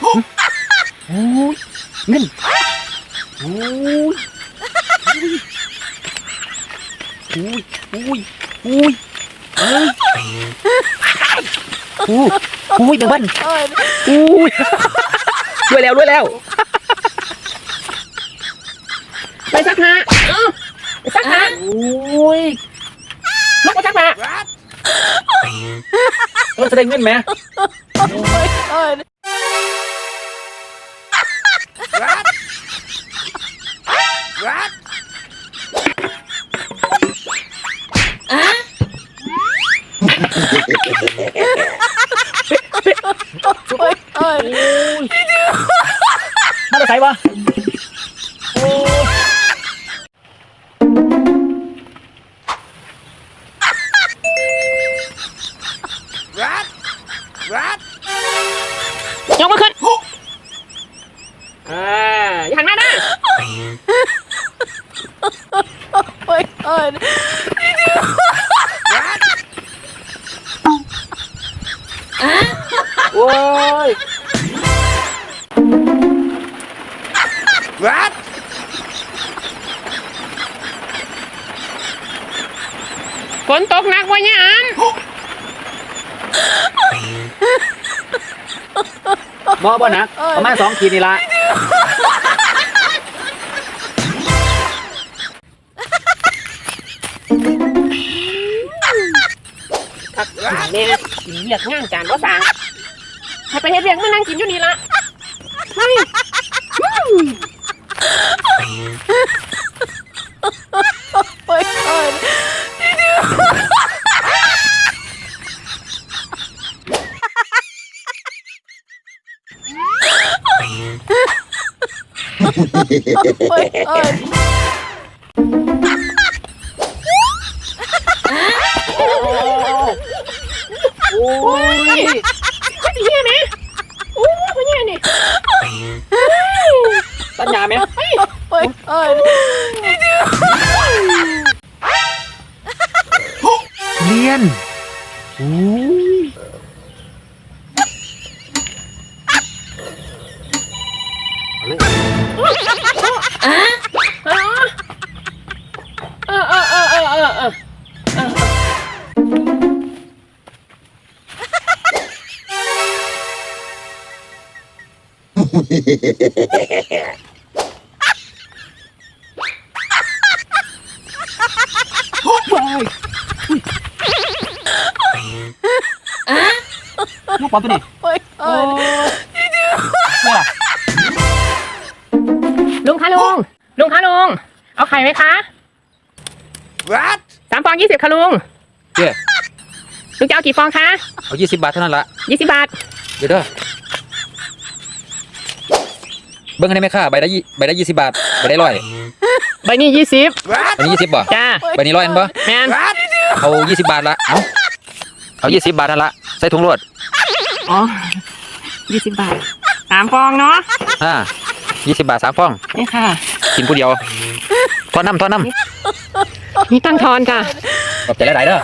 โอ้ยเงินโอ้ยโอ้ยโอ้ยโอ้ยเอ้ยโอ้ยโอ้ยเดี๋ยวมันโอ้ยรวยแล้วรวยแล้วไปสักหาเอ้าไปสักหาโอ้ยลูกไปสักหาเราจะได้เงินไหม โอ้ยมาจะใส่วะโอ้ย ยกมาขึ้นอ่าอย่าหันหน้านะ โอ้ ยฝนตกหนักวะเนี่ยอันบอบอนักประมาณสองขีดนี่ละทักเนี่ยกินเรียกงานจานว่าสั่ง ให้ไปเฮ็ดเรียกมานั่งกินอยู่นี่ละไปโอ้ยก็ดีแม่โอ้ยก็เนี่ยนี่ สัญญาไหม เรียนโอ้ยเออเออเออเออเออเออ ลูกบอลตัวนี้โอ้ยเนี่ยลุงคะลุงลุงคะลุงเอาไข่ไหมคะสามฟองยี่สิบค่ะลุงเจ๊ลุงจะเอากี่ฟองคะเอายี่สิบบาทเท่านั้นละยี่สิบบาท เดี๋ยวเด้อเบิ้งให้ได้ไหมค่าใบละยี่ใบละยี่สิบบาทใบละร้อยใบนี้ยี่สิบใบนี้ยี่สิบบ่จ้าใบนี้ร้อยอันบ่แมนเอายี่สิบบาทละเอาเอายี่สิบบาทนั่นละใส่ถุงรวด อ๋อยี่สิบบาทสามฟองเนาะอ่ายี่สิบบาทสามฟอง นี่ค่ะ กินผู้เดียวทอนน้ำทอนน้นี่ตั้งทอนค่ะำขอบใจหลายๆเด้อ